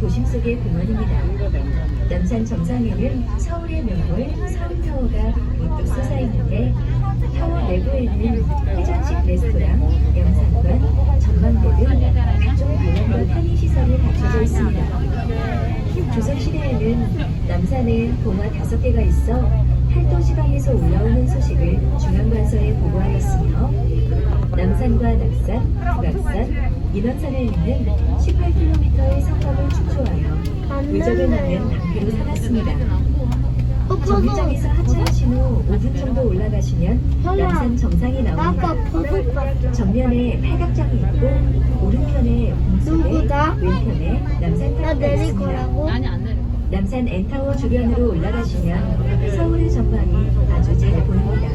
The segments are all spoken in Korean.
도심 속의 공원입니다. 남산 정상에는 서울의 명물 서울타워가 우뚝 솟아 있는데 타워 내부에는 회전식 레스토랑, 영상관, 전망대 등 각종 관련된 편의시설이 갖춰져 있습니다. 조선시대에는 남산에 동화 다섯 개가 있어 팔도 지방에서 올라오는 소식을 중앙관서에 보고하였으며 남산과 낙산, 북악산, 인원산을 잇는 18km의 성곽을 의적을 낳는 방패로 삼았습니다. 정류장에서 하차하신 후 5분 정도 올라가시면 남산 정상이 나옵니다. 정면에 팔각장이 있고 오른편에 봉수대? 왼편에 나 남산타워가 내릴 있습니다. 거라고? 아니 안 내려. 남산 엔타워 주변으로 올라가시면 서울의 전망이 아주 잘 보입니다.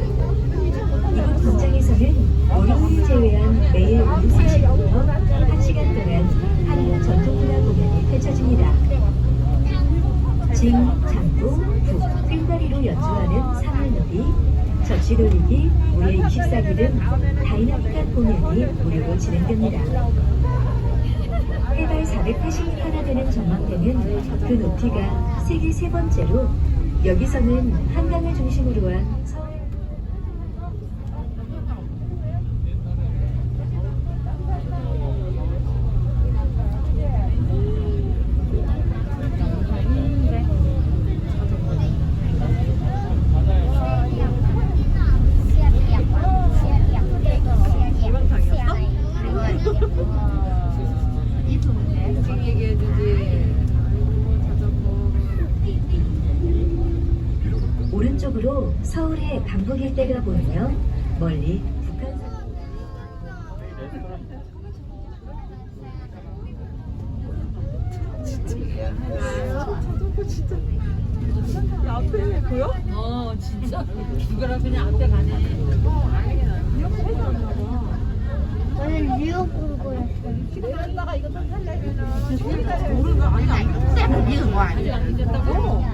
이곳 광장에서는 월요일 제외한 매일 오후 3시부터 1시간 동안 한국 전통문화 공연이 펼쳐집니다. 징, 장구, 북, 꽹과리로 연주하는 사물놀이, 접시돌리기, 무예 24기 등 다이나믹한 공연이 무료로 진행됩니다. 해발 480m나 되는 전망대는 그 높이가 세계 세 번째로 여기서는 한강을 중심으로 한 서울 지금 얘기해주지. 오른쪽으로 서울의 강북 일대가 보이며 멀리 북한산 앞에 보여? 어 진짜 누구랑 그냥 앞에 가네. 나는 뉴욕 온 거였어. 이거 좀 모르는 거 아니야 이거 뭐 아니야 안 됐다고? 이거 재훈아 아 이거 앉아 얘 앉아 이렇게 된다는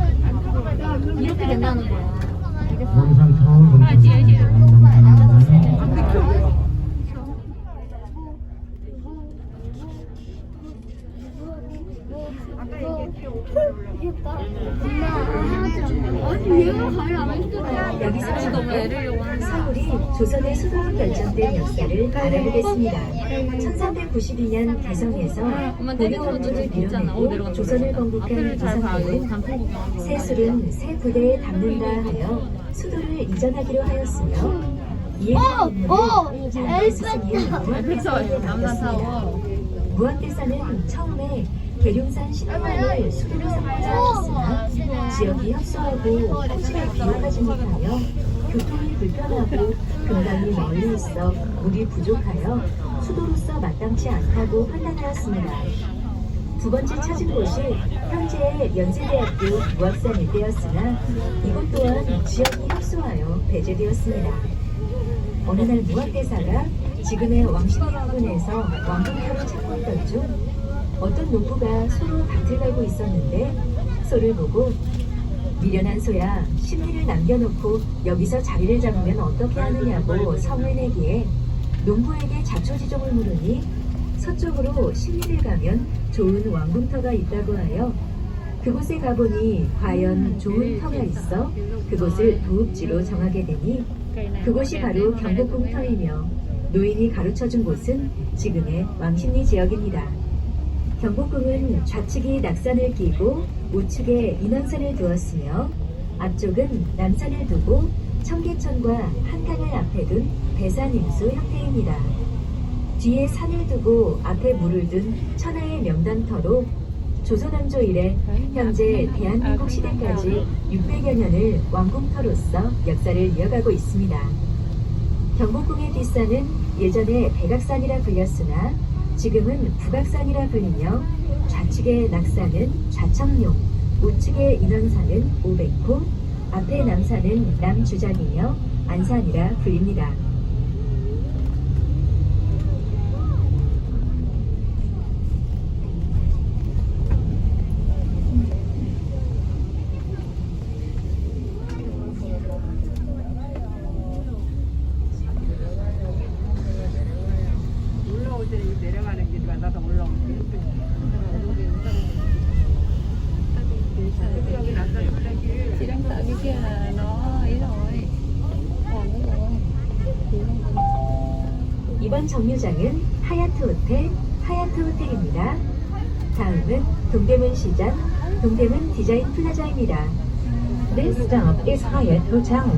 이렇게 된다는 거야. 영상 타워 안 비켜 아까 얘기했지 귀엽다. 엄마, 아니 얘가 가려 안 했어. 여기서 내리려고 하는 거야. 서울이 조선의 수도로 결정된 역사를 알아보겠습니다. 1392년 개성에서. 어, 밀어내고 내려간다. 조선을 건국한 구경. 세술은 새 부대에 담는다 하여 수도를 이전하기로 하였으며 이에 어, 어, 인물은 엘리베이터. 그쵸 남산타워. 무한대사는 처음에 계룡산 신화를 수도로 삼고자 했으나 지역이 협소하고 토지가 비옥하지 못하여 교통이 불편하고 금강이 멀리 있어 물이 부족하여 수도로서 마땅치 않다고 판단하였습니다. 두 번째 찾은 곳이 현재의 연세대학교 무학산 일대였으나 이곳 또한 지역이 협소하여 배제되었습니다. 어느 날 무학대사가 지금의 왕십리학원에서 왕궁표를 찾고 있던 중 어떤 농부가 소로 밭을 갈고 있었는데 소를 보고 미련한 소야 심리를 남겨놓고 여기서 자리를 잡으면 어떻게 하느냐고 성을 내기에 농부에게 자초지종을 물으니 서쪽으로 심리를 가면 좋은 왕궁터가 있다고 하여 그곳에 가보니 과연 좋은 터가 있어 그곳을 도읍지로 정하게 되니 그곳이 바로 경복궁터이며 노인이 가르쳐준 곳은 지금의 왕십리 지역입니다. 경복궁은 좌측이 낙산을 끼고 우측에 인왕산을 두었으며 앞쪽은 남산을 두고 청계천과 한강을 앞에 둔 배산임수 형태입니다. 뒤에 산을 두고 앞에 물을 둔 천하의 명당터로 조선왕조 이래 현재 대한민국 시대까지 600여 년을 왕궁터로서 역사를 이어가고 있습니다. 경복궁의 뒷산은 예전에 백악산이라 불렸으나 지금은 북악산이라 불리며 좌측의 낙산은 좌청룡, 우측의 인왕산은 오백호, 앞에 남산은 남주장이며 안산이라 불립니다. kia nó ấy rồi ổn rồi 이번 정류장은 하얏트 호텔, 하얏트 호텔입니다. 다음은 동대문 시장, 동대문 디자인 플라자입니다. This stop is Hyatt Hotel.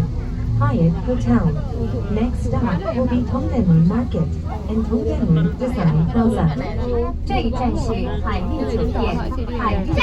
Hyatt Hotel. Next stop will be Dongdaemun Market and Dongdaemun Design Plaza. 这一站是海丽酒店，海丽。